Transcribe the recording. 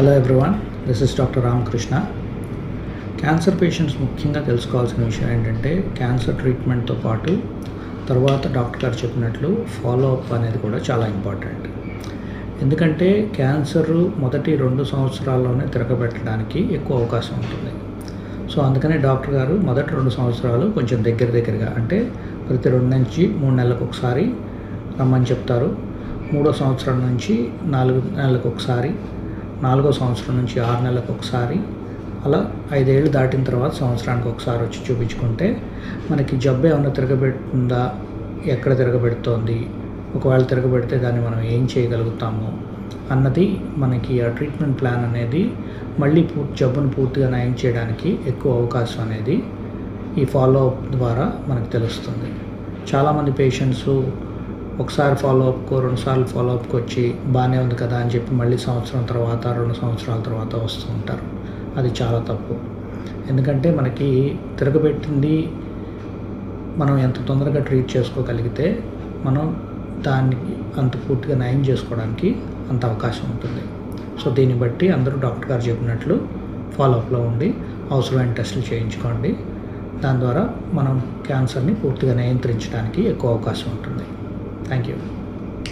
Hello everyone this is doctor Ramakrishna cancer patients ముఖ్యంగా తెలుసుకోవాల్సిన విషయం ఏంటంటే క్యాన్సర్ ట్రీట్మెంట్తో పాటు తర్వాత డాక్టర్ గారు చెప్పినట్లు ఫాలో అప్ అనేది కూడా చాలా ఇంపార్టెంట్ ఎందుకంటే క్యాన్సర్ మొదటి రెండు సంవత్సరాల్లోనే తిరగబెట్టడానికి ఎక్కువ అవకాశం ఉంటుంది. సో అందుకనే డాక్టర్ గారు మొదటి రెండు సంవత్సరాలు కొంచెం దగ్గర దగ్గరగా అంటే ప్రతి రెండు నుంచి మూడు నెలలకు ఒకసారి రమ్మని చెప్తారు. మూడో సంవత్సరం నుంచి నాలుగు నెలలకు ఒకసారి నాలుగో సంవత్సరం నుంచి ఆరు నెలలకు ఒకసారి అలా ఐదేళ్ళు దాటిన తర్వాత సంవత్సరానికి ఒకసారి వచ్చి చూపించుకుంటే మనకి జబ్బు ఏమైనా తిరగబెడుతుందా ఎక్కడ తిరగబెడుతోంది ఒకవేళ తిరగబెడితే దాన్ని మనం ఏం చేయగలుగుతాము అన్నది మనకి ఆ ట్రీట్మెంట్ ప్లాన్ అనేది మళ్ళీ పూర్తి జబ్బును పూర్తిగా నయం చేయడానికి ఎక్కువ అవకాశం అనేది ఈ ఫాలో అప్ ద్వారా మనకు తెలుస్తుంది. చాలామంది పేషెంట్స్ ఒకసారి ఫాలో అప్కో రెండుసార్లు ఫాలో అప్కి వచ్చి బాగానే ఉంది కదా అని చెప్పి మళ్ళీ సంవత్సరం తర్వాత రెండు సంవత్సరాల తర్వాత వస్తూ ఉంటారు. అది చాలా తప్పు. ఎందుకంటే మనకి తిరగబెట్టింది మనం ఎంత తొందరగా ట్రీట్ చేసుకోగలిగితే మనం దానికి అంత పూర్తిగా నయం చేసుకోవడానికి అంత అవకాశం ఉంటుంది. సో దీన్ని బట్టి అందరూ డాక్టర్ గారు చెప్పినట్లు ఫాలోఅప్లో ఉండి అవసరమైన టెస్టులు చేయించుకోండి. దాని ద్వారా మనం క్యాన్సర్ని పూర్తిగా నియంత్రించడానికి ఎక్కువ అవకాశం ఉంటుంది. Thank you.